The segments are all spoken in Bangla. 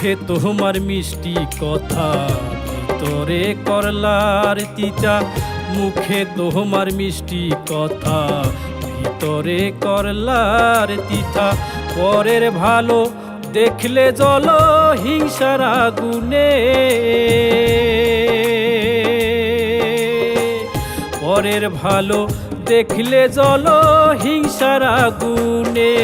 মুখে তোমার মিষ্টি কথা, ভিতরে করলার তিতা, মুখে তোমার মিষ্টি কথা, ভিতরে করলার তিতা। পরের ভালো দেখলে জল হিংসার আগুনে। পরের ভালো দেখলে জল হিংসার আগুনে।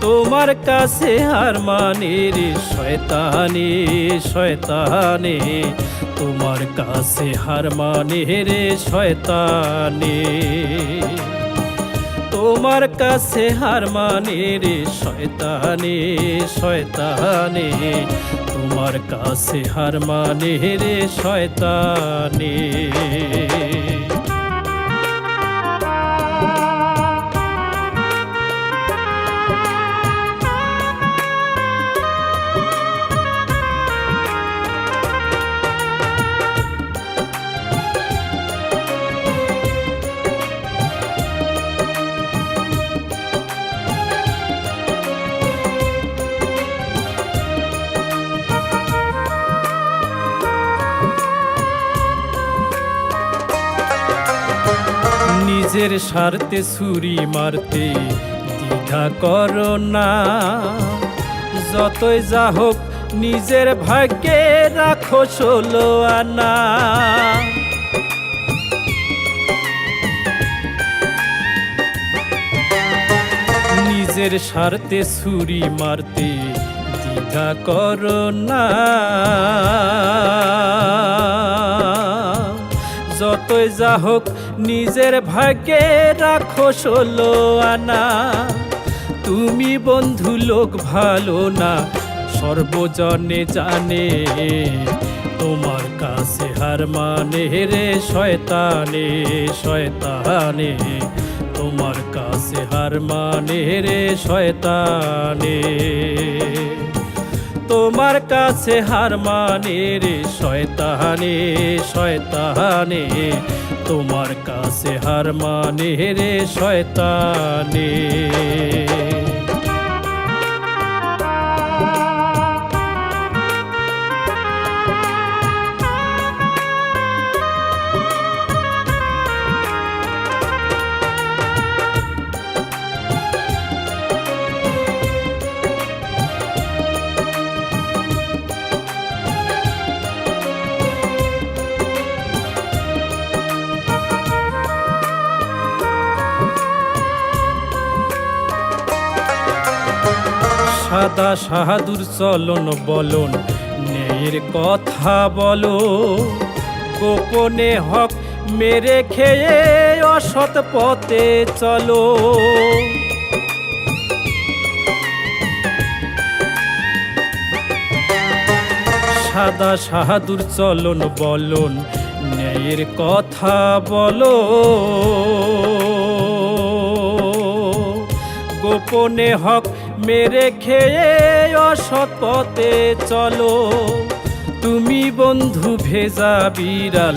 তোমার কাছে হার মানে রে শয়তানে শয়তানে। তোমার কাছে হার মানে রে শয়তানে। তোমার কাছে হার মানে রে শয়তানে শয়তানে। তোমার কাছে হার মানে রে শয়তানে। নিজের স্বার্থে ছুরি মারতে দ্বিধা করো না। যতই যা হোক, নিজের ভাগ্যে রাখো ষোলো আনা। নিজের স্বার্থে ছুরি মারতে দ্বিধা করো না। যতই যা হোক, নিজের ভাগ্যে রাখো ষোলো আনা। তুমি বন্ধু লোক ভালো না, সর্বজনে জানে, তোমার কাছে হার মানে রে শয়তানে শয়তানে। তোমার কাছে হার মানে রে শয়তানে। তোমার কাছে হার মানে রে শয়তানে শয়তানে। তোমার কাছে হার মানে রে শয়তানে। সাদা সাহাদুর চলন বলন, ন্যায়ের কথা বলো। গোপনে হক মেরে খেয়ে অসৎ পথে চলো। সাদা সাহাদুর চলন বলন, ন্যায়ের কথা বলো। গোপনে হক মেরে খেয়ে অসৎ পথে চলো। তুমি বন্ধু ভেজা বিড়াল,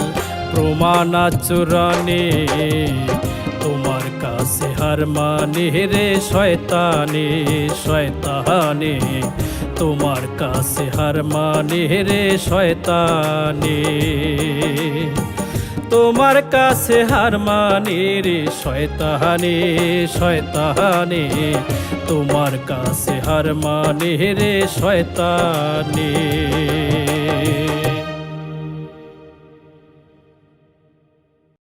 প্রমাণ আচরণে। তোমার কাছে হার মানে রে শয়তানে শয়তানে। তোমার কাছে হার মানে রে শয়তানে। তোমার কাছে হার মানে রে শয়তানে শয়তানে। তোমার কাছে হার মানে রে শয়তানে।